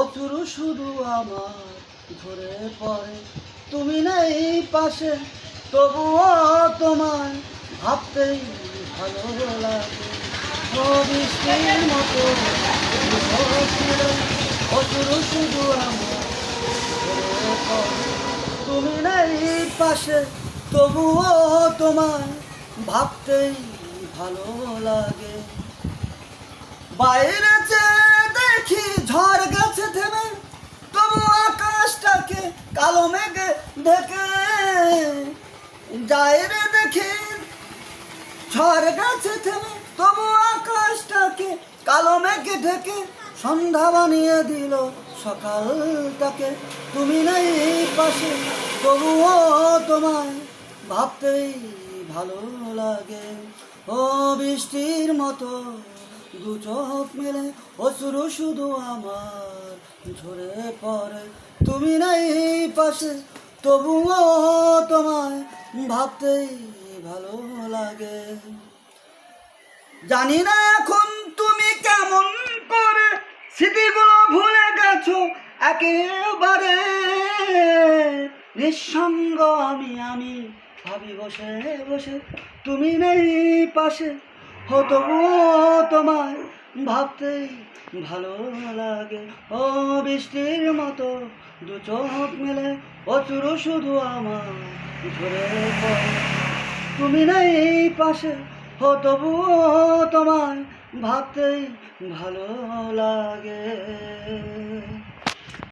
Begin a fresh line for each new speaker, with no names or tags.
অচুরু শুধু আমার পড়ে। তুমি নেই পাশে, তবুও তোমায় ভাবতেই ভালো লাগে। বৃষ্টির মতো অচুরু শুধু আমার তুমি নেই পাশে, তবুও তোমায় ভাবতেই ভালো লাগে। বাইরে চেয়ে দেখি ঝড় গেছে থেমে তবু আকাশটাকে কালো মেঘে ঢেকে বাইরে দেখে। ঝড় গেছে থেমে তবু আকাশটাকে, কালো মেঘে ঢেকে সন্ধ্যা বানিয়ে দিল সকালটাকে। তুমি নেই পাশে, তবুও তোমায় ভাবতেই ভালো লাগে। ও বৃষ্টির মতো দু চোখ মেলে অসুরু শুধু আমার ঝরে পড়ে। তুমি নাই পাশে, তবুও তোমায় ভাবতেই ভালো লাগে। জানি না এখন তুমি কেমন করে স্মৃতিগুলো ভুলে গেছো একেবারে। নিঃসঙ্গ আমি আমি ভাবি বসে বসে। তুমি নেই পাশে হতো তোমায় ভাবতেই ভালো লাগে। ও বৃষ্টির মতো দু চোখ মেলে, অচুরো শুধু আমার ধরে তুমি নেই পাশে হো তবুও তোমায় ভাবতেই ভালো লাগে।